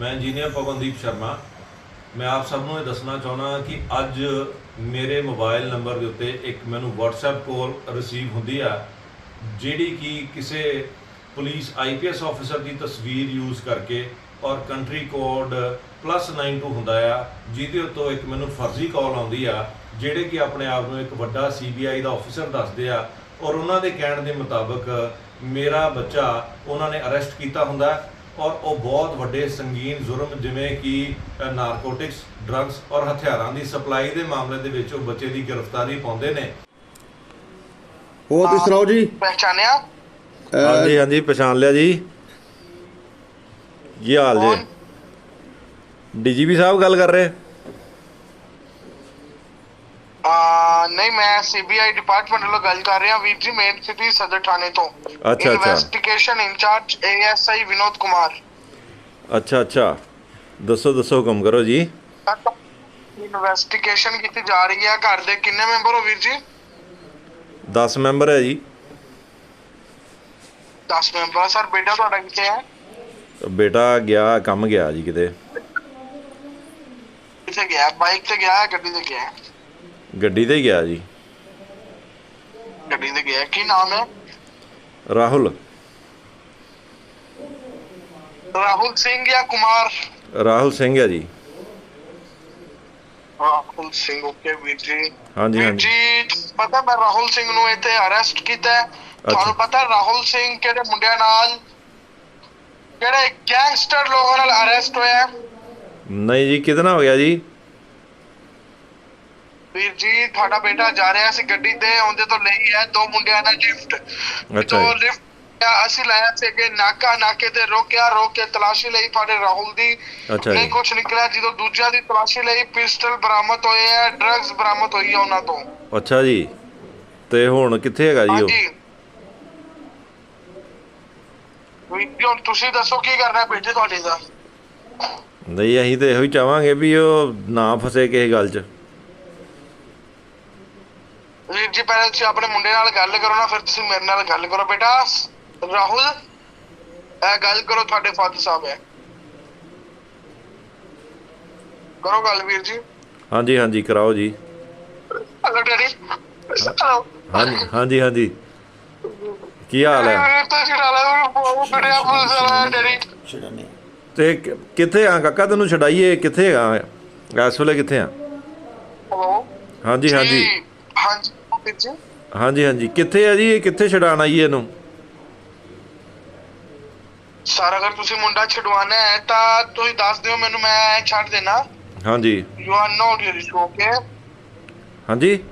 ਮੈਂ ਇੰਜੀਨੀਅਰ ਪਵਨਦੀਪ ਸ਼ਰਮਾ। ਮੈਂ ਆਪ ਸਭ ਨੂੰ ਇਹ ਦੱਸਣਾ ਚਾਹੁੰਦਾ ਕਿ ਅੱਜ ਮੇਰੇ ਮੋਬਾਈਲ ਨੰਬਰ ਦੇ ਉੱਤੇ ਇੱਕ ਮੈਨੂੰ WhatsApp ਕਾਲ ਰਿਸੀਵ ਹੁੰਦੀ ਆ, ਜਿਹੜੀ ਕਿ ਕਿਸੇ ਪੁਲਿਸ ਆਈਪੀਐਸ ਆਫੀਸਰ ਦੀ ਤਸਵੀਰ ਯੂਜ਼ ਕਰਕੇ ਔਰ ਕੰਟਰੀ ਕੋਡ +92 ਹੁੰਦਾ ਆ, ਜਿਹਦੇ ਉੱਤੋਂ ਇੱਕ ਮੈਨੂੰ ਫਰਜ਼ੀ ਕਾਲ ਆਉਂਦੀ ਆ, ਜਿਹੜੇ ਕਿ ਆਪਣੇ ਆਪ ਨੂੰ ਇੱਕ ਵੱਡਾ ਸੀਬੀਆਈ ਦਾ ਆਫੀਸਰ ਦੱਸਦੇ ਆ ਔਰ ਉਹਨਾਂ ਦੇ ਕਹਿਣ ਦੇ ਮੁਤਾਬਕ ਮੇਰਾ ਬੱਚਾ ਉਹਨਾਂ ਨੇ ਅਰੈਸਟ ਕੀਤਾ ਹੁੰਦਾ। ਔਰ ਉਹ ਬਹੁਤ ਵੱਡੇ ਸੰਗੀਨ ਜੁਰਮ ਜਿਵੇਂ ਕਿ ਨਾਰਕੋਟਿਕਸ ਡਰੱਗਸ ਔਰ ਹਥਿਆਰਾਂ ਦੀ ਸਪਲਾਈ ਦੇ ਮਾਮਲੇ ਦੇ ਵਿੱਚ ਉਹ ਬੱਚੇ ਦੀ ਗ੍ਰਿਫਤਾਰੀ ਪਾਉਂਦੇ ਨੇ। ਹੋਰ ਤੁਸੀਂ ਸੁਣਾਓ ਜੀ? ਪਹਿਚਾਨਿਆ ਹਾਂਜੀ ਹਾਂਜੀ ਪਛਾਣ ਲਿਆ ਜੀ। ਕੀ ਹਾਲ? ਜੀ? ਡੀਜੀਪੀ ਸਾਹਿਬ ਗੱਲ ਕਰ ਰਹੇ ਆ ਨਹੀਂ ਮੈਂ ਸੀਬੀਆਈ ਡਿਪਾਰਟਮੈਂਟ ਵੱਲੋਂ ਗੱਲ ਕਰ ਰਿਹਾ ਵੀਰ ਜੀ ਮੇਨ ਸਿਟੀ ਸਦਰ ਥਾਣੇ ਤੋਂ। ਅੱਛਾ। Investigation incharge ASI Vinod Kumar. ਅੱਛਾ ਅੱਛਾ। ਦੱਸੋ ਦੱਸੋ ਹੁਕਮ ਕਰੋ ਜੀ। ਇਨਵੈਸਟੀਗੇਸ਼ਨ ਕੀਤੀ ਜਾ ਰਹੀ ਹੈ ਘਰ ਦੇ ਕਿੰਨੇ ਮੈਂਬਰ ਹੋ ਵੀਰ ਜੀ? 10 ਮੈਂਬਰ ਹੈ ਜੀ। 10 ਮੈਂਬਰ ਸਰ ਬੇਟਾ ਤੁਹਾਡਾ ਕਿੱਥੇ ਹੈ? ਬੇਟਾ ਗਿਆ ਕੰਮ ਗਿਆ ਜੀ ਕਿਤੇ। ਕਿੱਥੇ ਗਿਆ? ਬਾਈਕ ਤੇ ਗਿਆ ਗੱਡੀ ਤੇ ਗਿਆ ਗੱਡੀ ਤੇ ਗਿਆ ਜੀ। ਗੱਡੀ ਤੇ ਗਿਆ। ਕੀ ਨਾਮ ਹੈ? ਰਾਹੁਲ। ਰਾਹੁਲ ਸਿੰਘ ਜਾਂ ਕੁਮਾਰ? ਰਾਹੁਲ ਸਿੰਘ ਹੈ ਜੀ। ਰਾਹੁਲ ਸਿੰਘ ਓਕੇ ਵੀਰ ਜੀ। ਹਾਂਜੀ ਵੀਰ ਹਾਂਜੀ। ਜੀ ਪਤਾ ਮੈਂ ਰਾਹੁਲ ਸਿੰਘ ਨੂੰ ਇੱਥੇ ਅਰੈਸਟ ਕੀਤਾ ਹੈ। ਤੁਹਾਨੂੰ ਪਤਾ ਰਾਹੁਲ ਸਿੰਘ ਕਿਹੜੇ ਮੁੰਡਿਆਂ ਨਾਲ ਕਿਹੜੇ ਗੈਂਗਸਟਰ ਲੋਕਾਂ ਨਾਲ ਅਰੈਸਟ ਹੋਇਆ ਹੈ? ਨਹੀਂ ਜੀ ਕਿਹਦੇ ਨਾਲ ਹੋ ਗਿਆ ਜੀ? ਵੀਰ ਜੀ ਤੁਹਾਡਾ ਬੇਟਾ ਜਾ ਰਿਹਾ ਸੀ ਗੱਡੀ ਤੇ ਉਹਦੇ ਤੋਂ ਲਈ ਹੈ ਦੋ ਮੁੰਡਿਆਂ ਨਾਲ ਲਿਫਟ। ਅੱਛਾ ਤੋਂ। ਲਿਫਟ ਅਸੀਂ ਲਾਇਆ ਸੀ ਕਿ ਨਾਕਾ ਨਾਕੇ ਤੇ ਰੋਕਿਆ ਰੋਕ ਕੇ ਤਲਾਸ਼ੀ ਲਈ ਤੁਹਾਡੇ ਰਾਹੁਲ ਦੀ। ਨਹੀਂ ਕੁਝ ਨਿਕਲਿਆ ਜਦੋਂ ਦੂਜਿਆਂ ਦੀ ਤਲਾਸ਼ੀ ਲਈ ਪਿਸਟਲ ਬਰਾਮਦ ਹੋਏ ਹੈ ਡਰੱਗਸ ਬਰਾਮਦ ਹੋਈ ਹੈ ਉਹਨਾਂ ਤੋਂ। ਅੱਛਾ ਜੀ। ਤੇ ਹੁਣ ਕਿੱਥੇ ਹੈਗਾ ਜੀ ਉਹ? ਹੁਣ ਤੁਸੀਂ ਦੱਸੋ ਕੀ ਕਰਨਾ ਬੇਟੇ ਤੁਹਾਡੇ ਦਾ? ਨਹੀਂ ਅਸੀਂ ਤੇ ਇਹੋ ਹੀ ਚਾਹਾਂਗੇ ਵੀ ਉਹ ਨਾ ਫਸੇ ਕਿਸੇ ਗੱਲ 'ਚ। ਵੀਰ ਜੀ ਪਹਿਲਾਂ ਤੁਸੀਂ ਆਪਣੇ ਮੁੰਡੇ ਨਾਲ ਗੱਲ ਕਰੋ ਨਾ ਫਿਰ ਤੁਸੀਂ ਮੇਰੇ ਨਾਲ ਗੱਲ ਕਰੋ ਬੇਟਾ। ਰਾਹੁਲ ਇਹ ਗੱਲ ਕਰੋ ਤੁਹਾਡੇ ਫਾਦਰ ਸਾਹਿਬ ਹੈ। ਕਰੋ ਗੱਲ ਵੀਰ ਜੀ। ਹਾਂਜੀ ਹਾਂਜੀ ਕਰਾਓ ਜੀ। ਹਲੋ ਡੈਡੀ ਹਾਂਜੀ ਹਾਂਜੀ ਹਾਂਜੀ। ਕੀ ਹਾਲ ਹੈ? ਤਾਂ ਕਿੱਥੇ ਆ? ਕਾਕਾ ਤੈਨੂੰ ਛਡਾਈਏ ਕਿੱਥੇ ਹੈਗਾ ਇਸ ਵੇਲੇ ਕਿੱਥੇ ਆ? ਹਲੋ ਹਾਂਜੀ ਹਾਂਜੀ। ਹਾਂਜੀ। ਜੀ ਹਾਂਜੀ ਹਾਂਜੀ। ਕਿੱਥੇ ਆ ਜੀ? ਇਹ ਕਿੱਥੇ ਛਡਾਣ ਆਈਏ ਇਹਨੂੰ? ਸਰ ਅਗਰ ਤੁਸੀਂ ਮੁੰਡਾ ਛਡਵਾਣਾ ਹੈ ਤਾਂ ਤੁਸੀਂ ਦੱਸ ਦਿਓ ਮੈਨੂੰ ਮੈਂ ਛੱਡ ਦੇਣਾ। ਹਾਂਜੀ। You are not your issue okay ਹਾਂਜੀ।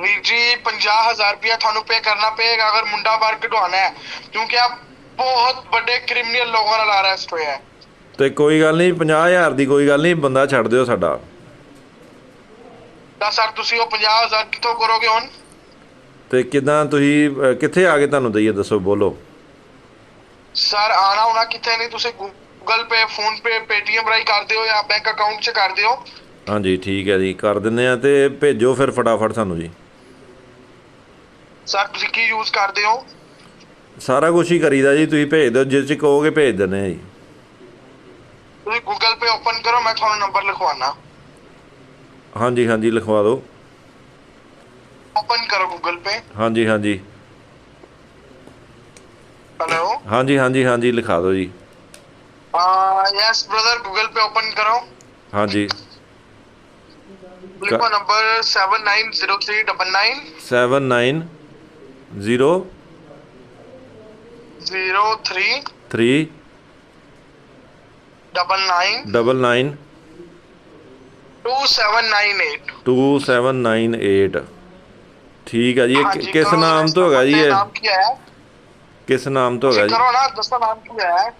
ਵੀਰ ਜੀ 50000 ਰੁਪਇਆ ਤੁਹਾਨੂੰ ਪੇ ਕਰਨਾ ਪਏਗਾ ਅਗਰ ਮੁੰਡਾ ਬਾਹਰ ਕਢਵਾਉਣਾ ਹੈ। ਕਿਉਂਕਿ ਆਪ ਬਹੁਤ ਵੱਡੇ ਕ੍ਰਿਮੀਨਲ ਲੋਕਾਂ ਨਾਲ ਅਰੈਸਟ ਹੋਇਆ ਹੈ। ਤੇ ਕੋਈ ਗੱਲ ਨਹੀਂ 50000 ਦੀ ਕੋਈ ਗੱਲ ਨਹੀਂ ਬੰਦਾ ਛੱਡ ਦਿਓ ਸਾਡਾ। ਤਾਂ ਸਰ ਤੁਸੀਂ ਉਹ 50000 ਕਿੱਥੋਂ ਕਰੋਗੇ ਹੁਣ? ਤੇ ਕਿਦਾਂ ਤੁਸੀਂ ਕਿੱਥੇ ਆ ਕੇ ਤੁਹਾਨੂੰ ਦਈਏ ਦੱਸੋ ਬੋਲੋ। ਸਰ ਆਣਾ ਹੋਣਾ ਕਿੱਥੇ ਨਹੀਂ ਤੁਸੀਂ Google Pay PhonePe Paytm ਰਾਹੀਂ ਕਰ ਦਿਓ ਜਾਂ ਬੈਂਕ ਅਕਾਊਂਟ 'ਚ ਕਰ ਦਿਓ। ਹਾਂਜੀ ਠੀਕ ਹੈ ਜੀ ਕਰ ਦਿੰਨੇ ਆ ਤੇ ਭੇਜੋ ਫਿਰ ਫਟਾਫਟ ਸਾਨੂੰ ਜੀ। ਸਰ ਤੁਸੀਂ ਕੀ ਯੂਜ਼ ਕਰਦੇ ਹੋ? ਸਾਰਾ ਕੁਝ ਹੀ ਕਰੀਦਾ ਜੀ ਤੁਸੀਂ ਭੇਜ ਦਿਓ ਜਿਸ ਚ ਕਹੋਗੇ ਭੇਜ ਦਿੰਨੇ ਆ ਜੀ। ਤੁਸੀਂ ਗੂਗਲ ਪੇ ਓਪਨ ਕਰੋ ਮੈਂ ਤੁਹਾਨੂੰ ਨੰਬਰ ਲਿਖਵਾਉਣਾ। ਹਾਂਜੀ ਹਾਂਜੀ ਲਿਖਵਾ ਦਿਓ। ਓਪਨ ਕਰੋ ਗੂਗਲ ਪੇ ਹਾਂਜੀ ਹਾਂਜੀ। ਹੈਲੋ ਹਾਂਜੀ ਹਾਂਜੀ ਹਾਂਜੀ ਲਿਖਾ ਦਿਓ ਜੀ। ਆ yes brother Google Pay open ਕਰੋ। ਹਾਂਜੀ। ਲਿਖੋ ਨੰਬਰ 790399 79 0 03 3 99 ਡਬਲ 9 2798 2798 ਠੀਕ ਹੈ ਜੀ ਇਹ ਕਿਸ ਨਾਮ ਤੋਂ ਹੈਗਾ ਜੀ ਇਹ? ਕਿਸ ਨਾਮ ਤੋਂ ਹੈਗਾ ਜੀ ਕਰੋ ਨਾ ਦੱਸੋ ਨਾਮ ਕੀ ਹੈ?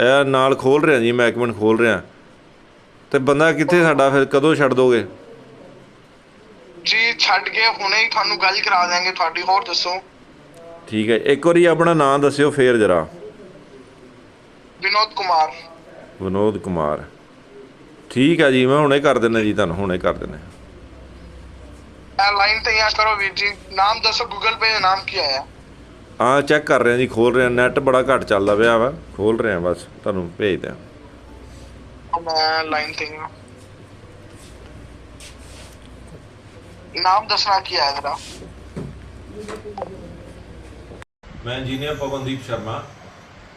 ਇਹ ਨਾਲ ਖੋਲ ਰਿਹਾ ਜੀ ਮੈਂ ਇੱਕ ਮਿੰਟ ਖੋਲ ਰਿਹਾ। ਤੇ ਬੰਦਾ ਕਿੱਥੇ ਸਾਡਾ ਫਿਰ ਕਦੋਂ ਛੱਡ ਦੋਗੇ? ਜੀ ਛੱਡ ਕੇ ਹੁਣੇ ਹੀ ਤੁਹਾਨੂੰ ਗੱਲ ਕਰਾ ਦਾਂਗੇ ਤੁਹਾਡੀ ਹੋਰ ਦੱਸੋ। ਠੀਕ ਹੈ ਇੱਕ ਵਾਰੀ ਆਪਣਾ ਨਾਮ ਦੱਸਿਓ ਫੇਰ ਜਰਾ। ਵਿਨੋਦ ਕੁਮਾਰ। ਵਿਨੋਦ ਕੁਮਾਰ। ਠੀਕ ਹੈ ਜੀ ਮੈਂ ਹੁਣੇ ਕਰ ਦਿੰਦਾ ਜੀ ਤੁਹਾਨੂੰ ਹੁਣੇ ਕਰ ਦਿੰਦਾ। ਇਹ ਲਾਈਨ ਤੇ ਯਾ ਕਰੋ ਵੀਰ ਜੀ। ਨਾਮ ਦੱਸੋ ਗੂਗਲ ਪੇ ਦਾ ਨਾਮ ਕੀ ਆਇਆ? ਆ ਚੈੱਕ ਕਰ ਰਹੇ ਆ ਜੀ ਖੋਲ ਰਹੇ ਆ। ਨੈਟ ਬੜਾ ਘੱਟ ਚੱਲਦਾ ਪਿਆ ਵਾ ਖੋਲ ਰਹੇ ਆ ਬਸ ਤੁਹਾਨੂੰ ਭੇਜ ਦਿਆਂ। ਮੈਂ ਲਾਈਨ ਤੇ ਹਾਂ ਨਾਮ ਦੱਸਣਾ ਕੀ ਹੈ ਜਰਾ ਮੈਂ ਇੰਜੀਨੀਅਰ ਪਵਨਦੀਪ ਸ਼ਰਮਾ।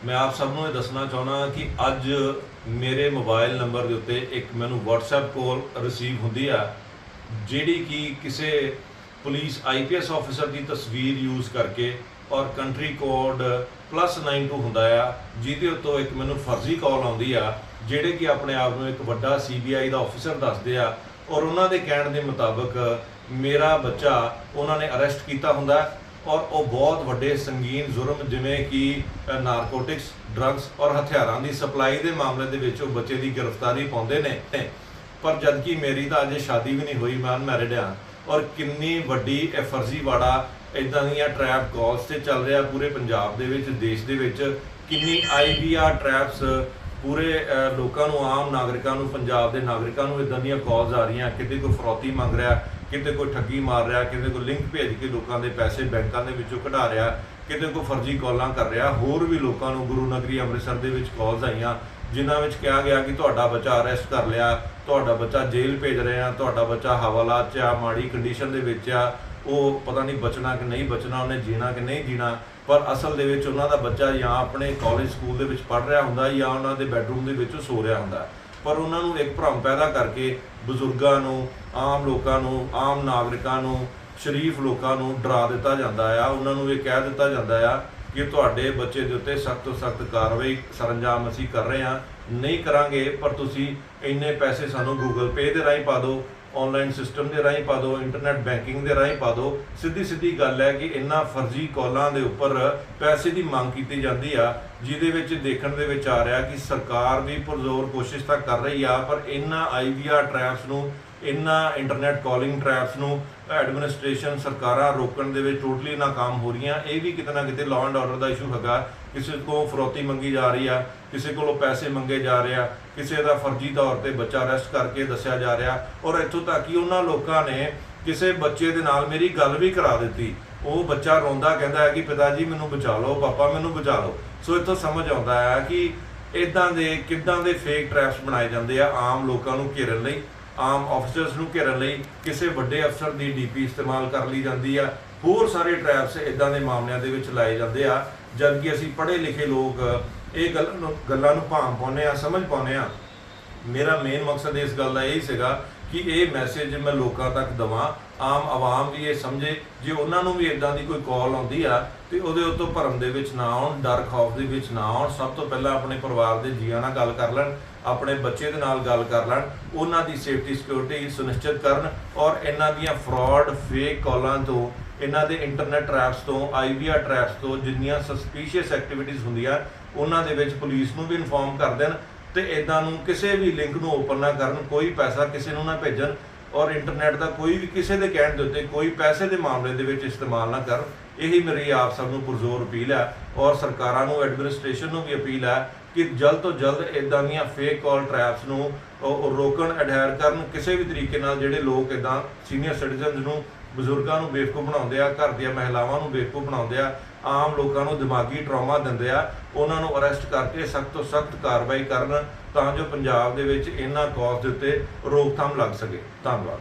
ਮੈਂ ਆਪ ਸਭ ਨੂੰ ਇਹ ਦੱਸਣਾ ਚਾਹੁੰਦਾ ਕਿ ਅੱਜ ਮੇਰੇ ਮੋਬਾਈਲ ਨੰਬਰ ਦੇ ਉੱਤੇ ਇੱਕ ਮੈਨੂੰ WhatsApp ਕਾਲ ਰਿਸੀਵ ਹੁੰਦੀ ਆ, ਜਿਹੜੀ ਕਿ ਕਿਸੇ ਪੁਲਿਸ ਆਈਪੀਐਸ ਆਫੀਸਰ ਦੀ ਤਸਵੀਰ ਯੂਜ਼ ਕਰਕੇ ਔਰ ਕੰਟਰੀ ਕੋਡ +92 ਹੁੰਦਾ ਆ, ਜਿਹਦੇ ਉੱਤੋਂ ਇੱਕ ਮੈਨੂੰ ਫਰਜ਼ੀ ਕਾਲ ਆਉਂਦੀ ਆ, ਜਿਹੜੇ ਕਿ ਆਪਣੇ ਆਪ ਨੂੰ ਇੱਕ ਵੱਡਾ ਸੀਬੀਆਈ ਦਾ ਆਫੀਸਰ ਦੱਸਦੇ ਆ ਔਰ ਉਹਨਾਂ ਦੇ ਕਹਿਣ ਦੇ ਮੁਤਾਬਕ ਮੇਰਾ ਬੱਚਾ ਉਹਨਾਂ ਨੇ ਅਰੈਸਟ ਕੀਤਾ ਹੁੰਦਾ ਔਰ ਉਹ ਬਹੁਤ ਵੱਡੇ ਸੰਗੀਨ ਜੁਰਮ ਜਿਵੇਂ ਕਿ ਨਾਰਕੋਟਿਕਸ, ਡਰੱਗਸ ਔਰ ਹਥਿਆਰਾਂ ਦੀ ਸਪਲਾਈ ਦੇ ਮਾਮਲੇ ਦੇ ਵਿੱਚ ਉਹ ਬੱਚੇ ਦੀ ਗ੍ਰਿਫਤਾਰੀ ਪਾਉਂਦੇ ਨੇ। ਪਰ ਜਦ ਕਿ ਮੇਰੀ ਤਾਂ ਅਜੇ ਸ਼ਾਦੀ ਵੀ ਨਹੀਂ ਹੋਈ, ਮੈਂ ਅਨਮੈਰਿਡ ਹਾਂ ਔਰ ਕਿੰਨੀ ਵੱਡੀ ਫਰਜ਼ੀਵਾੜਾ ਇਦਾਂ ਦੀਆਂ ਟ੍ਰੈਪ ਕਾਲਸ ਤੇ ਚੱਲ ਰਿਹਾ ਪੂਰੇ ਪੰਜਾਬ ਦੇ ਵਿੱਚ, ਦੇਸ਼ ਦੇ ਵਿੱਚ। ਕਿੰਨੀ ਆਈਵੀਆਰ ਟ੍ਰੈਪਸ ਪੂਰੇ ਲੋਕਾਂ ਨੂੰ, ਆਮ ਨਾਗਰਿਕਾਂ ਨੂੰ, ਪੰਜਾਬ ਦੇ ਨਾਗਰਿਕਾਂ ਨੂੰ ਇਦਾਂ ਦੀਆਂ ਕਾਲਸ ਆ ਰਹੀਆਂ, ਕਿਤੇ ਕੋਈ ਫਰੋਤੀ ਮੰਗ ਰਿਹਾ ਕਿਤੇ ਕੋਈ ਠੱਗੀ ਮਾਰ ਰਿਹਾ, ਕਿਤੇ ਕੋਈ ਲਿੰਕ ਭੇਜ ਕੇ ਲੋਕਾਂ ਦੇ ਪੈਸੇ ਬੈਂਕਾਂ ਦੇ ਵਿੱਚੋਂ ਕਢਾ ਰਿਹਾ, ਕਿਤੇ ਕੋਈ ਫਰਜ਼ੀ ਕਾਲਾਂ ਕਰ ਰਿਹਾ, ਹੋਰ ਵੀ ਲੋਕਾਂ ਨੂੰ ਗੁਰੂ ਨਗਰੀ ਅੰਮ੍ਰਿਤਸਰ ਦੇ ਵਿੱਚ ਕਾਲਸ ਆਈਆਂ, ਜਿਨ੍ਹਾਂ ਵਿੱਚ ਕਿਹਾ ਗਿਆ ਕਿ ਤੁਹਾਡਾ ਬੱਚਾ ਅਰੈਸਟ ਕਰ ਲਿਆ, ਤੁਹਾਡਾ ਬੱਚਾ ਜੇਲ੍ਹ ਭੇਜ ਰਹੇ ਆ, ਤੁਹਾਡਾ ਬੱਚਾ ਹਵਾਲਾਤ 'ਚ ਆ, ਮਾੜੀ ਕੰਡੀਸ਼ਨ ਦੇ ਵਿੱਚ ਆ, ਉਹ ਪਤਾ ਨਹੀਂ ਬਚਣਾ ਕਿ ਨਹੀਂ ਬਚਣਾ, ਉਹਨੇ ਜੀਣਾ ਕਿ ਨਹੀਂ ਜੀਣਾ, ਪਰ ਅਸਲ ਦੇ ਵਿੱਚ ਉਹਨਾਂ ਦਾ ਬੱਚਾ ਜਾਂ ਆਪਣੇ ਕਾਲਜ ਸਕੂਲ ਦੇ ਵਿੱਚ ਪੜ੍ਹ ਰਿਹਾ ਹੁੰਦਾ ਜਾਂ ਉਹਨਾਂ ਦੇ ਬੈੱਡਰੂਮ ਦੇ ਵਿੱਚ ਸੋ ਰਿਹਾ ਹੁੰਦਾ। ਪਰ ਉਹਨਾਂ ਨੂੰ ਇੱਕ ਭਰਮ ਪੈਦਾ ਕਰਕੇ ਬਜ਼ੁਰਗਾਂ ਨੂੰ, ਆਮ ਲੋਕਾਂ ਨੂੰ, ਆਮ ਨਾਗਰਿਕਾਂ ਨੂੰ, ਸ਼ਰੀਫ ਲੋਕਾਂ ਨੂੰ ਡਰਾ ਦਿੱਤਾ ਜਾਂਦਾ ਆ। ਉਹਨਾਂ ਨੂੰ ਇਹ ਕਹਿ ਦਿੱਤਾ ਜਾਂਦਾ ਆ ਕਿ ਤੁਹਾਡੇ ਬੱਚੇ ਦੇ ਉੱਤੇ ਸਖਤ ਤੋਂ ਸਖਤ ਕਾਰਵਾਈ ਸਰੰਜਾਮ ਅਸੀਂ ਕਰ ਰਹੇ ਹਾਂ। ਨਹੀਂ ਕਰਾਂਗੇ, ਪਰ ਤੁਸੀਂ ਇੰਨੇ ਪੈਸੇ ਸਾਨੂੰ ਗੂਗਲ ਪੇ ਦੇ ਰਾਹੀਂ ਪਾ ਦਿਓ। ਆਨਲਾਈਨ ਸਿਸਟਮ ਦੇ ਰਾਹੀਂ ਪਾ ਦਿਓ ਇੰਟਰਨੈਟ ਬੈਂਕਿੰਗ ਦੇ ਰਾਹੀਂ ਪਾ ਦਿਓ ਸਿੱਧੀ ਸਿੱਧੀ ਗੱਲ ਹੈ ਕਿ ਇਹਨਾਂ ਫਰਜ਼ੀ ਕਾਲਾਂ ਦੇ ਉੱਪਰ ਪੈਸੇ ਦੀ ਮੰਗ ਕੀਤੀ ਜਾਂਦੀ ਆ, ਜਿਹਦੇ ਵਿੱਚ ਦੇਖਣ ਦੇ ਵਿੱਚ ਆ ਰਿਹਾ ਕਿ ਸਰਕਾਰ ਵੀ ਪੁਰਜ਼ੋਰ ਕੋਸ਼ਿਸ਼ ਤਾਂ ਕਰ ਰਹੀ ਆ, ਪਰ ਇਹਨਾਂ ਆਈਵੀਆਰ ਟ੍ਰੈਪਸ ਨੂੰ ਇਹਨਾਂ ਇੰਟਰਨੈਟ ਕਾਲਿੰਗ ਟ੍ਰੈਪਸ ਨੂੰ ਐਡਮਿਨਿਸਟ੍ਰੇਸ਼ਨ ਸਰਕਾਰਾਂ ਰੋਕਣ ਦੇ ਵਿੱਚ ਟੋਟਲੀ ਨਾਕਾਮ ਹੋ ਰਹੀਆਂ, ਇਹ ਵੀ ਕਿਤੇ ਨਾ ਕਿਤੇ ਲਾਅ ਐਂਡ ਆਰਡਰ ਦਾ ਇਸ਼ੂ ਹੈਗਾ। ਕਿਸੇ ਕੋਲ ਫਰੋਤੀ ਮੰਗੀ ਜਾ ਰਹੀ ਆ, ਕਿਸੇ ਕੋਲੋਂ ਪੈਸੇ ਮੰਗੇ ਜਾ ਰਹੇ ਆ, ਕਿਸੇ ਦਾ ਫਰਜ਼ੀ ਤੌਰ ਤੇ ਬੱਚਾ ਅਰੈਸਟ ਕਰਕੇ ਦੱਸਿਆ ਜਾ ਰਿਹਾ। ਔਰ ਇੱਥੋਂ ਤੱਕ ਕਿ ਉਹਨਾਂ ਲੋਕਾਂ ਨੇ ਕਿਸੇ ਬੱਚੇ ਦੇ ਨਾਲ ਮੇਰੀ ਗੱਲ ਵੀ ਕਰਾ ਦਿੱਤੀ। ਉਹ ਬੱਚਾ ਰੋਂਦਾ ਕਹਿੰਦਾ ਹੈ ਕਿ ਪਿਤਾ ਜੀ, ਮੈਨੂੰ ਬਚਾ ਲਓ, ਪਾਪਾ ਮੈਨੂੰ ਬਚਾ ਲਓ। ਸੋ ਇੱਥੋਂ ਸਮਝ ਆਉਂਦਾ ਹੈ ਕਿ ਇਦਾਂ ਦੇ, ਕਿੱਦਾਂ ਦੇ ਫੇਕ ਟ੍ਰੈਪਸ ਬਣਾਏ ਜਾਂਦੇ ਆ ਆਮ ਲੋਕਾਂ ਨੂੰ ਘੇਰਨ ਲਈ, ਆਮ ਆਫੀਸਰਸ ਨੂੰ ਘੇਰਨ ਲਈ। ਕਿਸੇ ਵੱਡੇ ਅਫਸਰ ਦੀ ਡੀਪੀ ਇਸਤੇਮਾਲ ਕਰ ਲਈ ਜਾਂਦੀ ਆ। ਹੋਰ ਸਾਰੇ ਟ੍ਰੈਪਸ ਇਦਾਂ ਦੇ ਮਾਮਲਿਆਂ ਦੇ ਵਿੱਚ ਲਾਏ ਜਾਂਦੇ ਆ। ਜਦ ਕਿ ਅਸੀਂ ਪੜ੍ਹੇ ਲਿਖੇ ਲੋਕ, ਇਹ ਗੱਲ ਨੂੰ, ਗੱਲਾਂ ਨੂੰ ਭਾਂਮ ਪਾਉਂਦੇ ਆ ਸਮਝ ਪਾਉਂਦੇ ਆ ਮੇਰਾ ਮੇਨ ਮਕਸਦ ਇਸ ਗੱਲ ਦਾ ਇਹ ਸੀਗਾ ਕਿ ਇਹ ਮੈਸੇਜ ਮੈਂ ਲੋਕਾਂ ਤੱਕ ਦਵਾਂ, ਆਮ ਆਵਾਮ ਵੀ ਇਹ ਸਮਝੇ। ਜੇ ਉਹਨਾਂ ਨੂੰ ਵੀ ਇਦਾਂ ਦੀ ਕੋਈ ਕਾਲ ਆਉਂਦੀ ਆ, ਤੇ ਉਹਦੇ ਉੱਤੋਂ ਭਰਮ ਦੇ ਵਿੱਚ ਨਾ ਆਉਣ, ਡਰ ਖੌਫ ਦੇ ਵਿੱਚ ਨਾ ਆਉਣ, ਸਭ ਤੋਂ ਪਹਿਲਾਂ ਆਪਣੇ ਪਰਿਵਾਰ ਦੇ ਜੀਆਂ ਨਾਲ ਗੱਲ ਕਰ ਲੈਣ, ਆਪਣੇ ਬੱਚੇ ਦੇ ਨਾਲ ਗੱਲ ਕਰ ਲੈਣ, ਉਹਨਾਂ ਦੀ ਸੇਫਟੀ ਸਿਕਿਉਰਿਟੀ ਸੁਨਿਸ਼ਚਿਤ ਕਰਨ ਔਰ ਇਹਨਾਂ ਦੀਆਂ ਫਰਾਡ ਫੇਕ ਕਾਲਾਂ ਤੋਂ, ਇਹਨਾਂ ਦੇ ਇੰਟਰਨੈਟ ਟ੍ਰੈਪਸ ਤੋਂ ਆਈਵੀਆਰ ਟ੍ਰੈਪਸ ਤੋਂ ਜਿੰਨੀਆਂ ਸਸਪੀਸ਼ੀਅਸ ਐਕਟੀਵਿਟੀਜ਼ ਹੁੰਦੀਆਂ, ਉਹਨਾਂ ਦੇ ਵਿੱਚ ਪੁਲਿਸ ਨੂੰ ਵੀ ਇਨਫੋਰਮ ਕਰ ਦੇਣ ਤੇ ਇਦਾਂ ਨੂੰ ਕਿਸੇ ਵੀ ਲਿੰਕ ਨੂੰ ਓਪਨ ਨਾ ਕਰਨ, ਕੋਈ ਪੈਸਾ ਕਿਸੇ ਨੂੰ ਨਾ ਭੇਜਣ ਔਰ ਇੰਟਰਨੈਟ ਦਾ ਕੋਈ ਵੀ ਕਿਸੇ ਦੇ ਕਹਿਣ ਦੇ ਉੱਤੇ ਕੋਈ ਪੈਸੇ ਦੇ ਮਾਮਲੇ ਦੇ ਵਿੱਚ ਇਸਤੇਮਾਲ ਨਾ ਕਰਨ, ਇਹੀ ਮੇਰੀ ਆਪ ਸਭ ਨੂੰ ਪੁਰਜ਼ੋਰ ਅਪੀਲ ਹੈ ਔਰ ਸਰਕਾਰਾਂ ਨੂੰ ਐਡਮਿਨਿਸਟ੍ਰੇਸ਼ਨ ਨੂੰ ਵੀ ਅਪੀਲ ਹੈ ਕਿ ਜਲਦ ਤੋਂ ਜਲਦ ਇਦਾਂ ਦੀਆਂ ਫੇਕ ਕਾਲ ਟ੍ਰੈਪਸ ਨੂੰ ਰੋਕਣ ਅਡਾਇਰ ਕਰਨ ਕਿਸੇ ਵੀ ਤਰੀਕੇ ਨਾਲ ਜਿਹੜੇ ਲੋਕ ਇਦਾਂ ਸੀਨੀਅਰ ਸਿਟੀਜ਼ਨਸ ਨੂੰ, ਬਜ਼ੁਰਗਾਂ ਨੂੰ ਬੇਵਕੂਫ ਬਣਾਉਂਦੇ ਆ, ਘਰ ਦੀਆਂ ਮਹਿਲਾਵਾਂ ਨੂੰ ਬੇਵਕੂਫ ਬਣਾਉਂਦੇ ਆ, ਆਮ ਲੋਕਾਂ ਨੂੰ ਦਿਮਾਗੀ ਟਰਾਮਾ ਦਿੰਦੇ ਆ, ਉਹਨਾਂ ਨੂੰ ਅਰੈਸਟ ਕਰਕੇ ਸਖਤ ਤੋਂ ਸਖਤ ਕਾਰਵਾਈ ਕਰਨ ਤਾਂ ਜੋ ਪੰਜਾਬ ਦੇ ਵਿੱਚ ਇਹਨਾਂ ਕੌਸ ਦੇ ਉੱਤੇ ਰੋਕਥਾਮ ਲੱਗ ਸਕੇ। ਧੰਨਵਾਦ।